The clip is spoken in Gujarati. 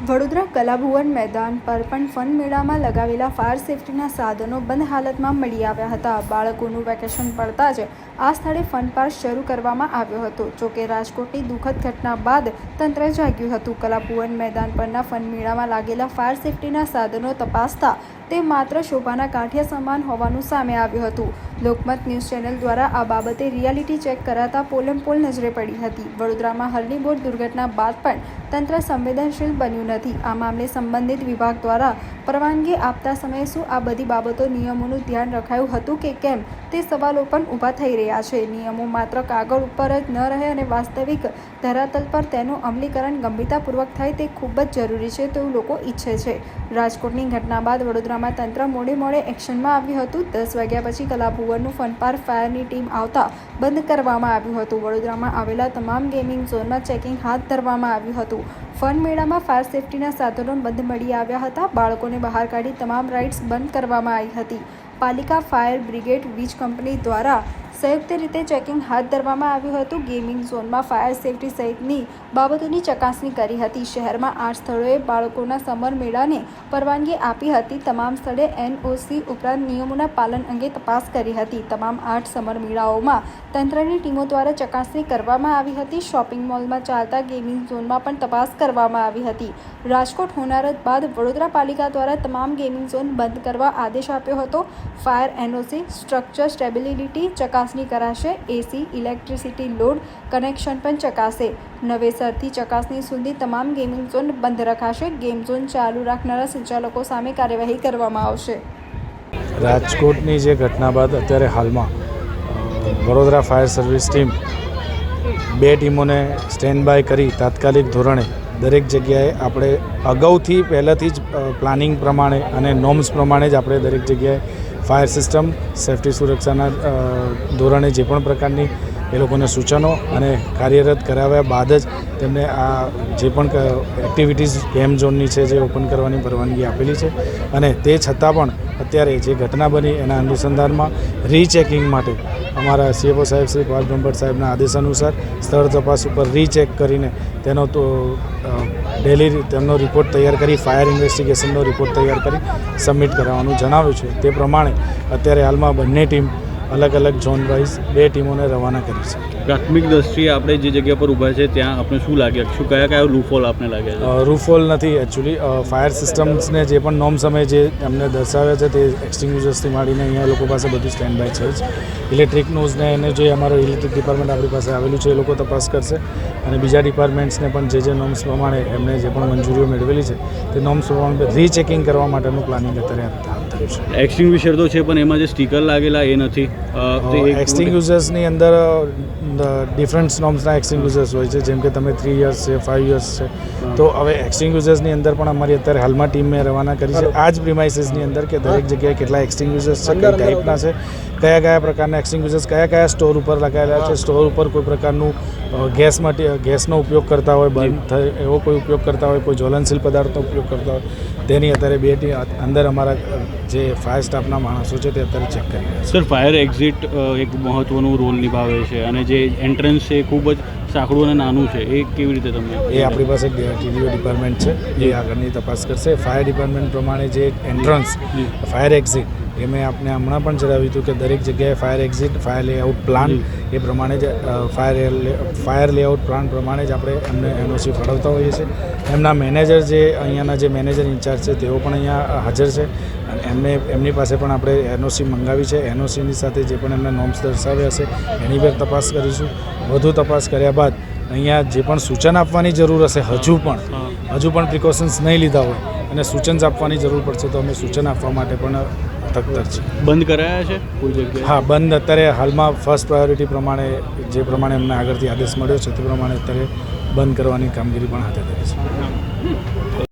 વડોદરા કલાભુવન મેદાન પર પણ ફન મેળામાં લગાવેલા ફાયર સેફટીના સાધનો બંધ હાલતમાં મળી આવ્યા હતા. બાળકોનું વેકેશન પડતા જ આ સ્થળે ફન પાર્ક શરૂ કરવામાં આવ્યો હતો જોકે રાજકોટની દુઃખદ ઘટના બાદ તંત્ર જાગ્યું હતું. કલાભુવન મેદાન પરના ફન મેળામાં લાગેલા ફાયર સેફટીના સાધનો તપાસતા તે માત્ર શોભાના કાંઠિયા સમાન હોવાનું સામે આવ્યું હતું. લોકમત ન્યૂઝ ચેનલ દ્વારા આ બાબતે રિયાલિટી ચેક કરાતા પોલમ પોલ નજરે પડી હતી. વડોદરામાં હરણી બોટ દુર્ઘટના બાદ પણ તંત્ર સંવેદનશીલ બન્યું નથી. આ મામલે સંબંધિત વિભાગ દ્વારા પરવાનગી આપતા સમયે શું આ બધી બાબતો નિયમોનું ધ્યાન રખાયું હતું કે કેમ તે સવાલો પણ ઊભા થઈ રહ્યા છે. નિયમો માત્ર કાગળ ઉપર જ ન રહે અને વાસ્તવિક ધરાતલ પર તેનું અમલીકરણ ગંભીરતાપૂર્વક થાય તે ખૂબ જ જરૂરી છે તેવું લોકો ઈચ્છે છે. રાજકોટની ઘટના બાદ વડોદરામાં તંત્ર મોડે મોડે એક્શનમાં આવ્યું હતું. દસ વાગ્યા પછી કલાભુવનનું ફન પાર ફાયરની ટીમ આવતા બંધ કરવામાં આવ્યું હતું. વડોદરામાં આવેલા તમામ ગેમિંગ ઝોનમાં ચેકિંગ હાથ ધરવામાં આવ્યું હતું. ફન મેળામાં ફાયર સેફટીના સાધનો બંધ મળી આવ્યા હતા. બાળકોને બહાર કાઢી તમામ રાઇડ્સ બંધ કરવામાં આવી હતી. પાલિકા ફાયર બ્રિગેડ વીજ કંપની દ્વારા સંયુક્ત રીતે ચેકિંગ હાથ ધરવામાં આવ્યું હતું. ગેમિંગ ઝોનમાં ફાયર સેફટી સહિતની બાબતોની ચકાસણી કરી હતી. શહેરમાં આઠ સ્થળોએ બાળકોના સમર મેળાને પરવાનગી આપી હતી. તમામ સ્થળે એનઓસી ઉપરાંત નિયમોના પાલન અંગે તપાસ કરી હતી. તમામ આઠ સમર મેળાઓમાં તંત્રની ટીમો દ્વારા ચકાસણી કરવામાં આવી હતી. શોપિંગ મોલમાં ચાલતા ગેમિંગ ઝોનમાં પણ તપાસ કરવામાં આવી હતી. રાજકોટ હોનારત બાદ વડોદરા પાલિકા દ્વારા તમામ ગેમિંગ ઝોન બંધ કરવા આદેશ આપ્યો હતો. ફાયર એનઓસી સ્ટ્રક્ચર સ્ટેબિલિટી ચકાસણી કરાશે, એસી, ઇલેક્ટ્રિસિટી લોડ, કનેક્શન પણ ચકાસે. નવેસરથી ચકાસણી સુધી તમામ ગેમિંગ ઝોન બંધ રખાશે. ગેમ ઝોન ચાલુ રાખનારા સંચાલકો સામે કાર્યવાહી કરવામાં આવશે. રાજકોટની જે ઘટના બાદ અત્યારે હાલમાં વડોદરા ફાયર સર્વિસ ટીમ બે ટીમોને સ્ટેન્ડ બાય કરી તાત્કાલિક ધોરણે દરેક જગ્યાએ આપણે અગાઉથી પહેલાંથી જ પ્લાનિંગ પ્રમાણે અને નોર્મ્સ પ્રમાણે જ આપણે દરેક જગ્યાએ ફાયર સિસ્ટમ, સેફટી સુરક્ષાના ધોરણે જે પણ પ્રકારની એ લોકોને સૂચનો અને કાર્યરત કરાવ્યા બાદ જ તેમને આ જે પણ એક્ટિવિટીઝ ગેમ ઝોનની છે જે ઓપન કરવાની પરવાનગી આપેલી છે. અને તે છતાં પણ અત્યારે જે ઘટના બની એના અનુસંધાનમાં રીચેકિંગ માટે અમારા સીએફઓ સાહેબ શ્રી પાલ બ્રહ્મભટ્ટ સાહેબના આદેશ અનુસાર સ્થળ તપાસ ઉપર રીચેક કરીને તેનો તો ડેલી તેમનો રિપોર્ટ તૈયાર કરી ફાયર ઇન્વેસ્ટિગેશનનો રિપોર્ટ તૈયાર કરી સબમિટ કરાવવાનું જણાવ્યું છે. તે પ્રમાણે અત્યારે હાલમાં બંને ટીમ અલગ અલગ ઝોન વાઇઝ બે ટીમોને રવાના કરી છે. પ્રાથમિક દ્રષ્ટિએ આપણે જે જગ્યા પર ઊભા છે ત્યાં આપણે શું લાગે શું કયા કયા રૂફોલ આપને લાગે છે? રૂફોલ નથી એકચ્યુઅલી ફાયર સિસ્ટમ્સને જે પણ નોમ સમય જે એમને દર્શાવ્યા છે તે એક્સટિંગ્યુઝર્સથી માંડીને અહીંયા લોકો પાસે બધું સ્ટેન્ડ બાય છે જ. ઇલેક્ટ્રિકનું ને એને જે અમારો ઇલેક્ટ્રિક ડિપાર્ટમેન્ટ આપણી પાસે આવેલું છે એ લોકો તપાસ કરશે. અને બીજા ડિપાર્ટમેન્ટ્સને પણ જે જે નોમ્સ પ્રમાણે એમને જે પણ મંજૂરીઓ મેળવેલી છે તે નોમ્સ પ્રમાણે રીચેકિંગ કરવા માટેનું પ્લાનિંગ અત્યારે છે એક્સટિંગ્વિશર તો છે પણ એમાં જે સ્ટીકર લાગેલા એ નથી. એક્સટિંગ્વિશર્સની અંદર ડિફરન્ટ નોર્મ્સના એક્સટિંગ્વિશર્સ હોય છે જેમ કે તમે થ્રી યર્સ છે ફાઇવ યર્સ છે. તો હવે એક્સટિંગ્યુઝર્સની અંદર પણ અમારી અત્યારે હાલમાં ટીમ મેં રવાના કરી છે. આ જ પ્રિમાઇસીસની અંદર કે દરેક જગ્યાએ કેટલા એક્સટિંગ્યુઝર્સ છે કઈ ટાઈપના છે. કયા કયા પ્રકારના એક્સટિંગ્યુઝર્સ કયા કયા સ્ટોર ઉપર લગાવેલા છે? સ્ટોર ઉપર કોઈ પ્રકારનું ગેસ માટે ગેસનો ઉપયોગ કરતા હોય બંધ થાય એવો કોઈ ઉપયોગ કરતા હોય કોઈ જ્વલનશીલ પદાર્થનો ઉપયોગ કરતા હોય તેની અત્યારે બે અંદર અમારા જે ફાયર સ્ટાફના માણસો છે તે અત્યારે ચેક કરી સર ફાયર એક્ઝિટ એક મહત્ત્વનું રોલ નિભાવે છે અને જે એન્ટ્રન્સ છે એ ખૂબ જ સાંકડું અને નાનું છે એ કેવી રીતે તમે એ આપણી પાસે ટીડીઓ ડિપાર્ટમેન્ટ છે એ આગળની તપાસ કરશે. ફાયર ડિપાર્ટમેન્ટ પ્રમાણે જે એન્ટ્રન્સ ફાયર એક્ઝિટ એ મેં આપને હમણાં પણ જણાવ્યું હતું કે દરેક જગ્યાએ fire exit fire layout plan એ પ્રમાણે જ ફાયર ફાયર લેઆઉટ પ્લાન પ્રમાણે જ આપણે એમને એનઓસી ફાળવતા હોઈએ છીએ. એમના મેનેજર જે અહીંયાના જે મેનેજર ઇન્ચાર્જ છે તેઓ પણ અહીંયા હાજર છે. અને એમને એમની પાસે પણ આપણે એનઓસી મંગાવી છે. એનઓસીની સાથે જે પણ એમના નોમ્સ દર્શાવ્યા હશે એની પર તપાસ કરીશું. વધુ તપાસ કર્યા બાદ અહીંયા જે પણ સૂચન આપવાની જરૂર હશે હજુ પણ હજુ પણ પ્રિકોશન્સ નહીં લીધા હોય અને સૂચન આપવાની જરૂર પડશે તો અમે સૂચન આપવા માટે પણ તત્પર છીએ. બંધ કરાયા છે? કોઈ જગ્યાએ? હા બંધ. અત્યારે હાલમાં ફર્સ્ટ પ્રાયોરિટી પ્રમાણે જે પ્રમાણે અમને આગળથી આદેશ મળ્યો છે તે પ્રમાણે અત્યારે બંધ કરવાની કામગીરી પણ હાથે ધરી છે.